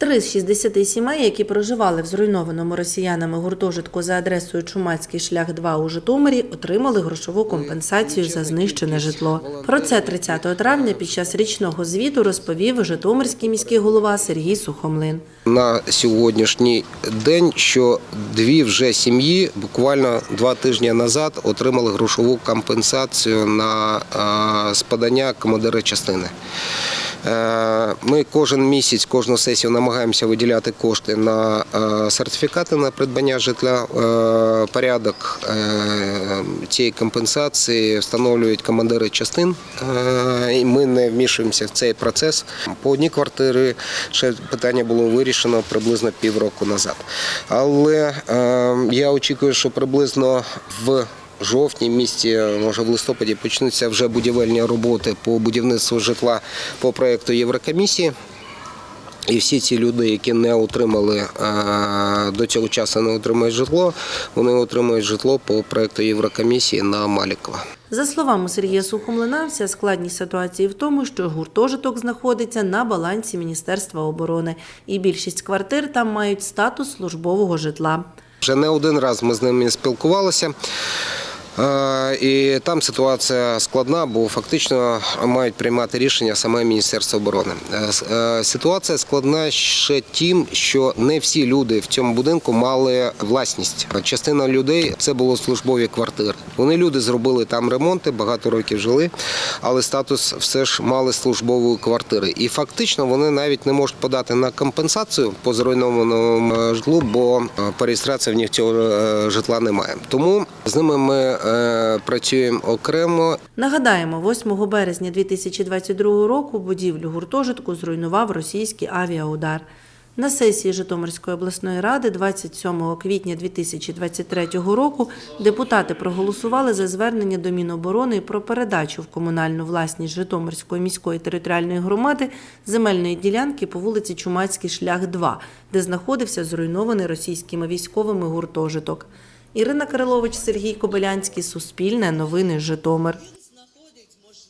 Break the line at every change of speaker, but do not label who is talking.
Три з 60 сімей, які проживали в зруйнованому росіянами гуртожитку за адресою Чумацький шлях 2 у Житомирі, отримали грошову компенсацію за знищене житло. Про це 30 травня під час річного звіту розповів Житомирський міський голова Сергій Сухомлин.
на сьогоднішній день, що дві вже сім'ї буквально два тижні назад отримали грошову компенсацію на спадання командира частини. Е, Ми кожен місяць, кожну сесію намагаємося виділяти кошти на е, сертифікати на придбання житла. Е, Порядок цієї компенсації встановлюють командири частин. І Ми не вмішуємося в цей процес. По одній квартирі ще питання було вирішено приблизно півроку назад. Але я очікую, що приблизно в жовтні місті, може в листопаді, почнуться вже будівельні роботи по будівництву житла по проєкту Єврокомісії. І всі ці люди, які не отримали е, до цього часу не отримують житло, вони отримують житло по проєкту Єврокомісії на Малікова.
За словами Сергія Сухомлина, вся складність ситуації в тому, що гуртожиток знаходиться на балансі Міністерства оборони, і більшість квартир там мають статус службового житла.
Вже не один раз ми з ними спілкувалися. І там ситуація складна, бо фактично мають приймати рішення саме Міністерство оборони. Е, е, Ситуація складна ще тим, що не всі люди в цьому будинку мали власність. Частина людей це було службові квартири. Вони люди зробили там ремонти, багато років жили, але статус все ж мали службової квартири. І фактично вони навіть не можуть подати на компенсацію по зруйнованому е, житлу, бо по реєстрації в них цього житла немає. Тому з ними ми працюємо окремо
Нагадаємо, 8 березня 2022 року будівлю гуртожитку зруйнував російський авіаудар. На сесії Житомирської обласної ради 27 квітня 2023 року депутати проголосували за звернення до Міноборони про передачу в комунальну власність Житомирської міської територіальної громади земельної ділянки по вулиці Чумацький шлях 2, де знаходився зруйнований російськими військовими гуртожиток. Ірина Кирилович, Сергій Кобилянський, Суспільне, Новини Житомир.